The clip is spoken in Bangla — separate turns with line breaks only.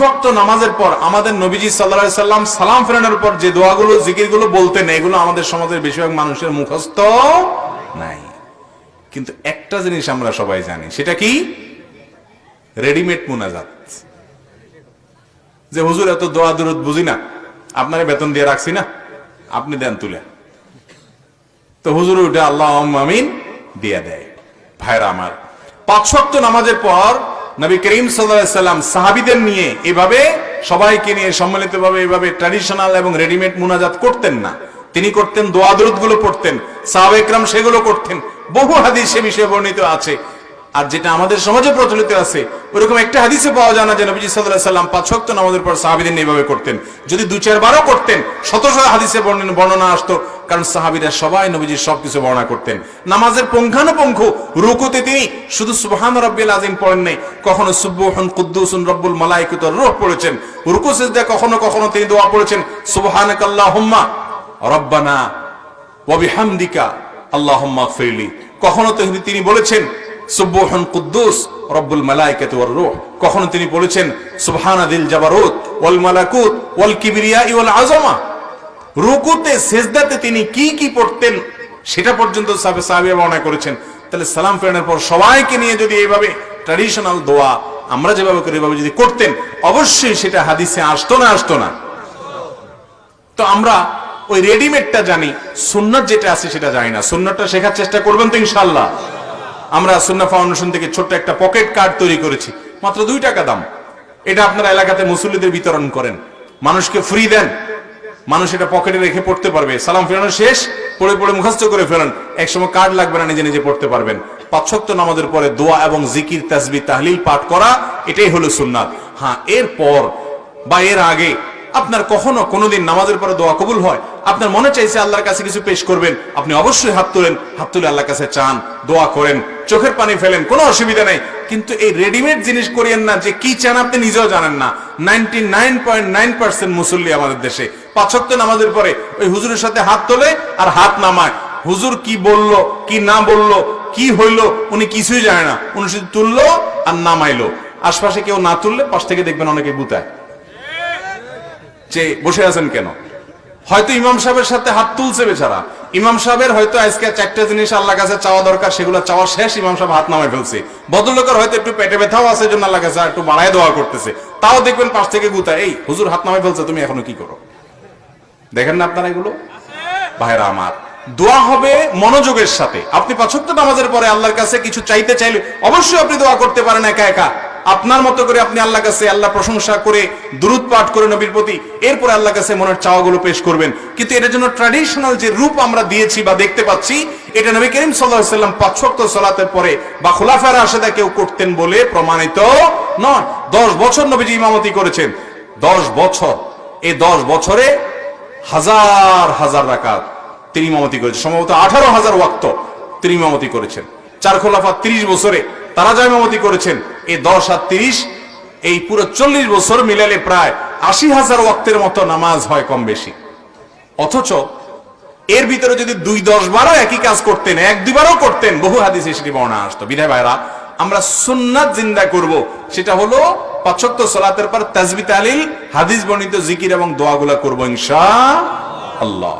ওয়াক্ত নামাজের পর আমাদের নবীজি সাল্লাহ সাল্লাম সালাম ফেরানোর পর যে দোয়াগুলো, জিকিরগুলো বলতেন, এগুলো আমাদের সমাজের বেশিরভাগ মানুষের মুখস্থ নাই। কিন্তু একটা জিনিস আমরা সবাই জানি, সেটা কি? রেডিমেড মোনাজাত। যে হুজুর, এত দোয়া দূরত বুঝি না। আপনারে বেতন দিয়ে রাখছি না। আপনি দেন তুলে। তো হুজুর উঠে আল্লাহ আমিন দিয়ে দেয়। ভাইরা আমার, পাঁচ শক্ত নামাজের পর নবী করিম সাল্লাম সাহাবিদের নিয়ে এভাবে সবাইকে নিয়ে সম্মিলিত ভাবে এভাবে ট্র্যাডিশনাল এবং রেডিমেড মুনাজাত করতেন না। তিনি করতেন দোয়াদরুদগুলো পড়তেন সাহাবেকরাম সেগুলো করতেন। বহু হাদিস সে বিষয়ে বর্ণিত আছে। আর যেটা আমাদের সমাজে প্রচলিত আছে, ওরকম একটা হাদিসে পাওয়া যায় না যে নবীজি সাল্লাহ সাল্লাম পাঁচ শক্ত নামাজের পর সাহাবিদের এভাবে করতেন। যদি দু চারবারও করতেন শত শত হাদিসে বর্ণনা আসতো, কারণ সাহাবিরা সবাই নবীজির সবকিছু বর্ণনা করতেন। নামাজের পুঙ্খানুপুঙ্খ রুকুতে তিনি শুধু সুবহান রব্বিল আজিম পড়েন নাই, কখনো সুব্বুহন কুদ্দুসুন রব্বুল মালাইকুতর রূহ পড়েছেন, রুকু, সিজদা কখনো কখনো তিনি দোয়া পড়েছেন, সুবহানাকাল্লাহুম্মা রব্বানা ওয়া বিহামদিকা আল্লাহুম্মা ফিরলি কখনো তিনি বলেছেন সুব্বুহন কুদ্দুস, রব্বুল মালাইকাতু ওয়ার রূহ। কখনো তিনি বলেছেন সুবহানাদিল জাবারুত, ওয়াল মালাকুত, ওয়াল কিবরিয়া ওয়াল আযমা। রুকুতে, সেজদাতে তিনি কি কি পড়তেন, সেটা পর্যন্ত সাহাবে সাহাবিয়া বর্ণনা করেছেন। তাহলে সালাম ফেরানোর পর সবাইকে নিয়ে যদি এইভাবে ট্র্যাডিশনাল দোয়া আমরা যেভাবে করি, এভাবে যদি করতেন, অবশ্যই সেটা হাদিসে আসতো না আসতো না। তো আমরা ওই রেডিমেডটা জানি, সুন্নত যেটা আছে সেটা জানি না। সুন্নতটা শেখার চেষ্টা করবেন তো ইনশাল্লাহ আমরা সুন্না ফাউন্ডেশন থেকে ছোট্ট একটা পকেট কার্ড তৈরি করেছি। মাত্র দুই টাকা দাম। এটা আপনারা এলাকাতে মুসল্লিদের বিতরণ করেন। মানুষকে ফ্রি দেন। মানুষ এটা পকেটে রেখে পড়তে পারবে। সালাম ফেরানো শেষ। পড়ে পড়ে মুখস্থ করে ফেরান। একসময় কার্ড লাগবে না, নিজে নিজে পড়তে পারবেন। পাঁচশক্ত নামাজের পরে দোয়া এবং জিকির তাসবি তাহলিল পাঠ করা, এটাই হলো সুন্নাত। হ্যাঁ এরপর বা এর আগে আপনার কখনো কোনোদিন নামাজের পরে দোয়া কবুল হয়? আপনার মনে চাইছে আল্লাহর কাছে কিছু পেশ করবেন? আপনি অবশ্যই হাত তোলেন, হাত তুলে আল্লাহর কাছে চান, দোয়া করেন, চোখের পানি ফেলেন, কোনো অসুবিধা নেই। কিন্তু এই রেডিমেড জিনিস করিয়েন না, যে কি চান আপনি নিজেও জানেন না। নাইনটি নাইন মুসল্লি আমাদের দেশে। পাঁচক্ত নামাজের পরে ওই হুজুরের সাথে হাত তোলে আর হাত নামায়। হুজুর কি বলল, কি না বলল, কি হইল, উনি কিছুই জানে না। উনি শুধু তুললো আর নামাইলো। আশপাশে কেউ না তুললে পাশ থেকে দেখবেন অনেকে গুতায়। যে বসে আছেন কেন? হয়তো ইমাম সাহেবের সাথে হাত তুলছে বেচারা। ইমাম সাহেবের হয়তো আজকে চারটা জিনিস আল্লাহ কাছে চাওয়া দরকার, সেগুলো চাওয়া শেষ, ইমাম সাহেব হাত নামায় ফেলছে। ভদ্রলোকের হয়তো একটু পেটে ব্যথাও আছে জন্য আল্লাহ কাছে একটু বাড়ায় দোয়া করতেছে। তাও দেখবেন পাশ থেকে গুতা, এই, হুজুর হাত নামায় ফেলছে, তুমি এখনও কি করো? দেখেন না আপনারা এগুলো? ভাইরা আমার, দোয়া হবে মনোযোগের সাথে। আপনি পাঁচক্ত নামাজের পরে আল্লাহর কাছে কিছু চাইতে চাইলে অবশ্যই আপনি দোয়া করতে পারেন একা একা। আপনার মতো করে আপনি আল্লাহ কাছে আল্লাহ প্রশংসা করে দূরত পাঠ করে নবীর প্রতি, এরপরে আল্লাহ কাছে মনের চাওয়াগুলো পেশ করবেন। কিন্তু এটার জন্য ট্র্যাডিশনাল যে রূপ আমরা দিয়েছি বা দেখতে পাচ্ছি, এটা নবী করিম সাল্লাহ সাল্লাম সলাতের পরে বা খোলাফার আশেদা কেউ করতেন বলে প্রমাণিত নয়। দশ বছর নবীজি ইমামতি করেছেন। দশ বছর। এই দশ বছরে হাজার হাজার রাকাত তিনি ইমামতি করেছেন। সম্ভবত আঠারো হাজার ওয়াক্ত তিনি ইমামতি করেছেন। চার খোলাফা তিরিশ বছরে তারা যা ইমামতি করেছেন এই দশ আর তিরিশ, এই পুরো চল্লিশ বছর মিলালে প্রায় আশি হাজার ওয়াক্তের মতো নামাজ হয় কম বেশি। অথচ এর ভিতরে যদি দুই দশ বারও একই কাজ করতেন, এক দুইবারও করতেন, বহু হাদিসে সেটি বর্ণনা আসতো। বিধায় ভাইরা, আমরা সুন্নাত জিন্দা করব, সেটা হলো পাঁচক্ত সলাতের পর তাজবি তালিল, হাদিস বর্ণিত জিকির এবং দোয়াগুলা করব ইনশা আল্লাহ।